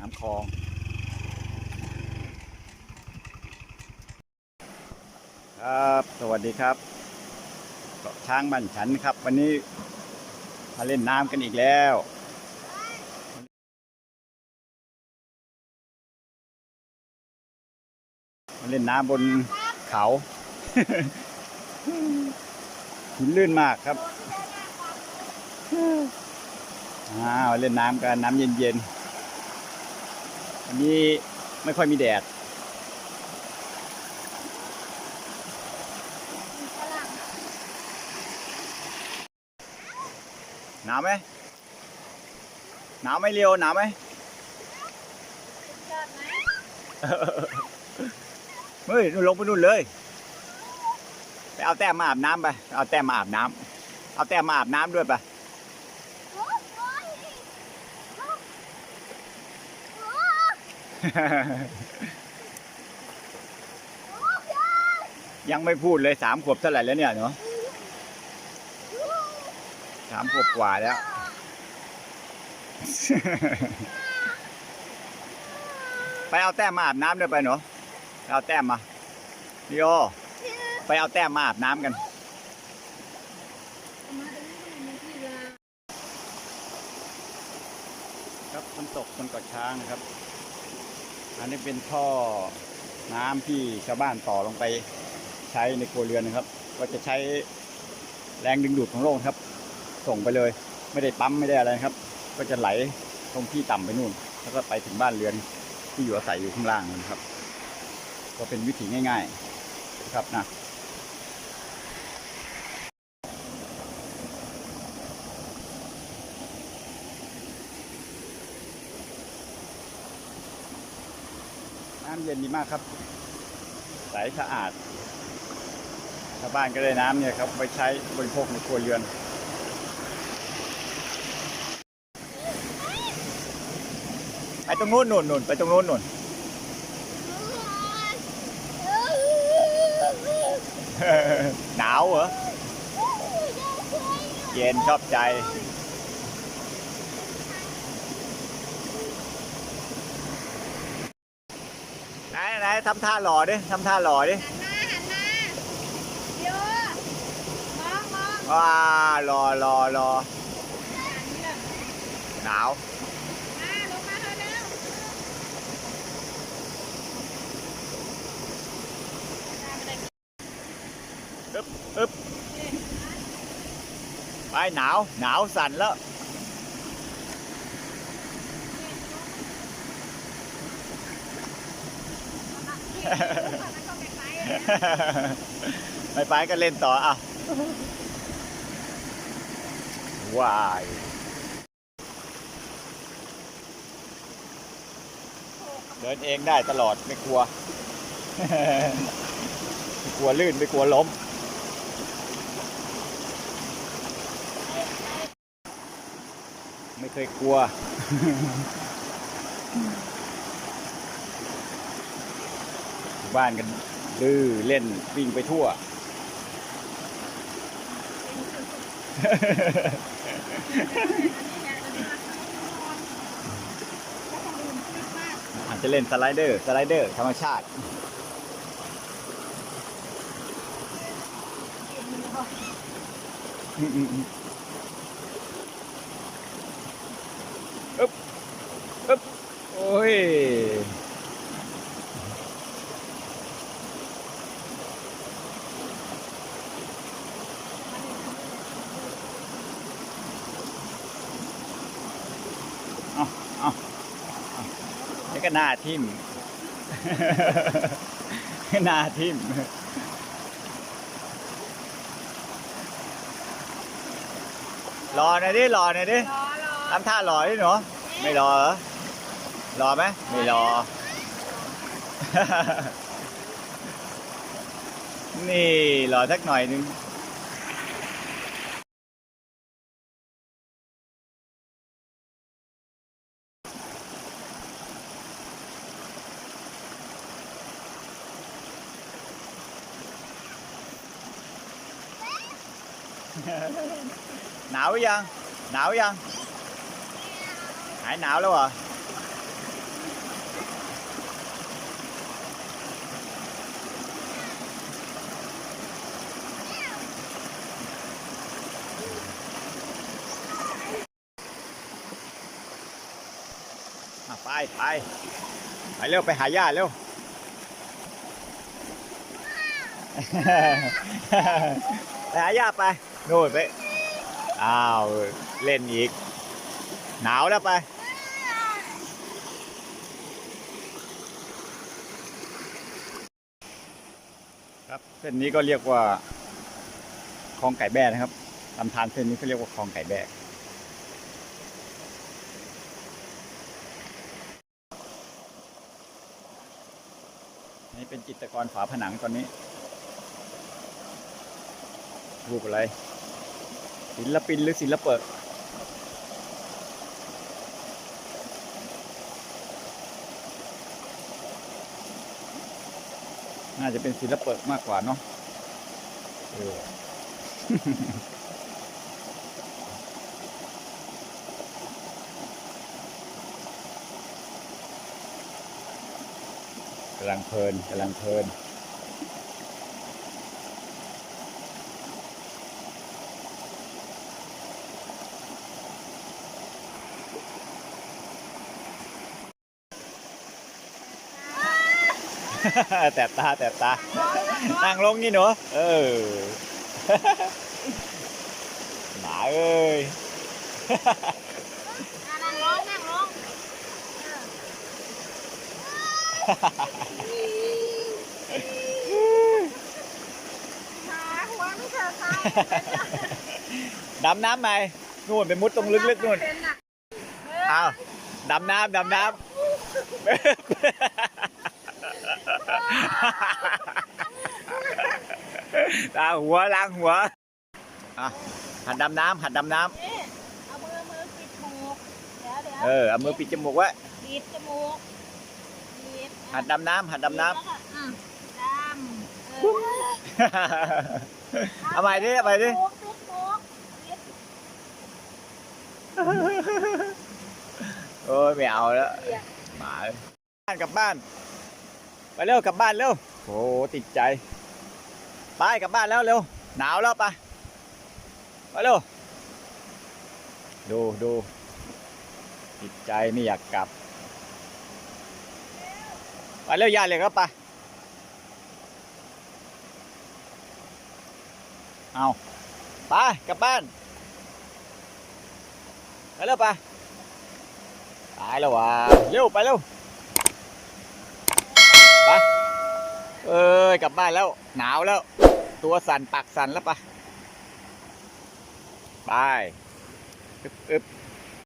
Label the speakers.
Speaker 1: น้ำคลอง ครับ สวัสดีครับช้างบ้านฉันครับ วันนี้มาเล่นน้ำกันอีกแล้วมาเล่นน้ำบนเขาหินลื่นมากครับอ้าวเล่นน้ำกันน้ำเย็นๆ วันนี้ไม่ค่อยมีแดดหนาวไหมหนาวไหมเรียวหนาวไหมเฮ้ยนู่นลงไปนู่นเลยไปเอาแต้มมาอาบน้ำไปเอาแต้มมาอาบน้ำเอาแต้มมาอาบน้ำด้วยไป ยังไม่พูดเลยสามขวบเท่าไหร่แล้วเนี่ยเนาะสามขวบกว่าแล้ว ไปเอาแต้มมาอาบน้ำด้วยไปหนูไปเอาแต้มมาดิโอไปเอาแต้มมาอาบน้ำกันครับน้ำตกบนกาะช้างนะครับ อันนี้เป็นท่อน้ำที่ชาวบ้านต่อลงไปใช้ในครัวเรือนนะครับ ก็จะใช้แรงดึงดูดของโลกครับ ส่งไปเลย ไม่ได้ปั๊มไม่ได้อะไรครับ ก็จะไหลตรงที่ต่ำไปนู่น แล้วก็ไปถึงบ้านเรือนที่อยู่อาศัยอยู่ข้างล่างนะครับ ก็เป็นวิธีง่ายๆนะครับนะำเย็นดีมากครับใสสะอาดชาวบ้านก็ได้น้ำเนี่ยครับไปใช้บริโภคในครัวเรือนไปตรงนู้นนู่นนู่นไปตรงนู้นนู่นหนาวเหรอเย็นชอบใจ ไหนไหนทำท่าหล่อดิทำท่าหล่อดิว้ารอรอรอหนาวอึ๊บอึ๊บไปหนาวหนาวสั่นแล้ว ไม่ไปก็เล่นต่ออะว้ายเดินเองได้ตลอดไม่กลัว ไม่กลัวลื่นไม่กลัวล้ม ไม่เคยกลัว อยู่ บ้านกันดื้อเล่นวิ่งไปทั่ว อาจจะเล่นสไลเดอร์ สไลเดอร์ธรรมชาติ อืมอืมอืมอึ๊บอึ๊บโอ้ย เอาเอาเอานี่ก็ หน้าทิมหน้าทิมรอหน่อยดิรอหน่อยดิทำท่ารอดิหนูไม่รอเหรอรอไหมไม่รอ นี่รอสักหน่อยนึง หนาวหรือยังหนาวยังหายหนาวแล้วเหรออะไปไปไปเร็วไปหาย่าเร็วไปหาย่าไปโน่นไป อ้าว เล่นอีก หนาวแล้วไปครับเส้นนี้ก็เรียกว่าคลองไก่แบ้นะครับลำธารเส้นนี้เขาเรียกว่าคลองไก่แบ้นี่เป็นจิตรกรฝาผนังตอนนี้ รูปอะไร ศิลปินหรือศิลปะน่าจะเป็นศิลปะมากกว่าเนาะเออกำลังเพลินกำลังเพลิน แต่ตาแต่ตา นั่งลงนี่หนูเออ หมาเอ้ย
Speaker 2: อะนั่งลงนั่งลงเออหาหัวไม่เจอใคร
Speaker 1: ดำน้ำไหมนู่นไปมุดตรงลึกๆนู่น
Speaker 2: เป็นน่ะ
Speaker 1: อ้าวดำน้ำดำน้ำ ตา หัวล้างหัวอะหัดดำน้ำหัดดำน้
Speaker 2: นี่เอามือมือปิดจมูกเดี๋ยวเดี๋ยวำ
Speaker 1: เออเอามือปิดจมูกไว้
Speaker 2: ปิดจมูกปิด
Speaker 1: หัดดำน้ำหัดดำน้
Speaker 2: แล้วก็อืมดำเออำ
Speaker 1: เอาใหม่ดิเอาใหม่ดิ
Speaker 2: ปิดจมูกปิดจมูกปิด
Speaker 1: โอ้ยไม่เอาแล้วหมาเลยบ้านกลับบ้าน ไปเร็วกลับบ้านเร็วโอ้ติดใจ ไปกลับบ้านแล้วเร็ว หนาวแล้วไปไปเร็ว ดูดูติดใจไม่อยากกลับ ไปเร็วยายเลยครับไปเอาไปกลับบ้านไปเร็วไปตายแล้วว่ะเร็วไปเร็วไปเอ้ยกลับบ้านแล้วหนาวแล้ว ตัวสั่นปากสั่นแล้วปะไป อึบอึบ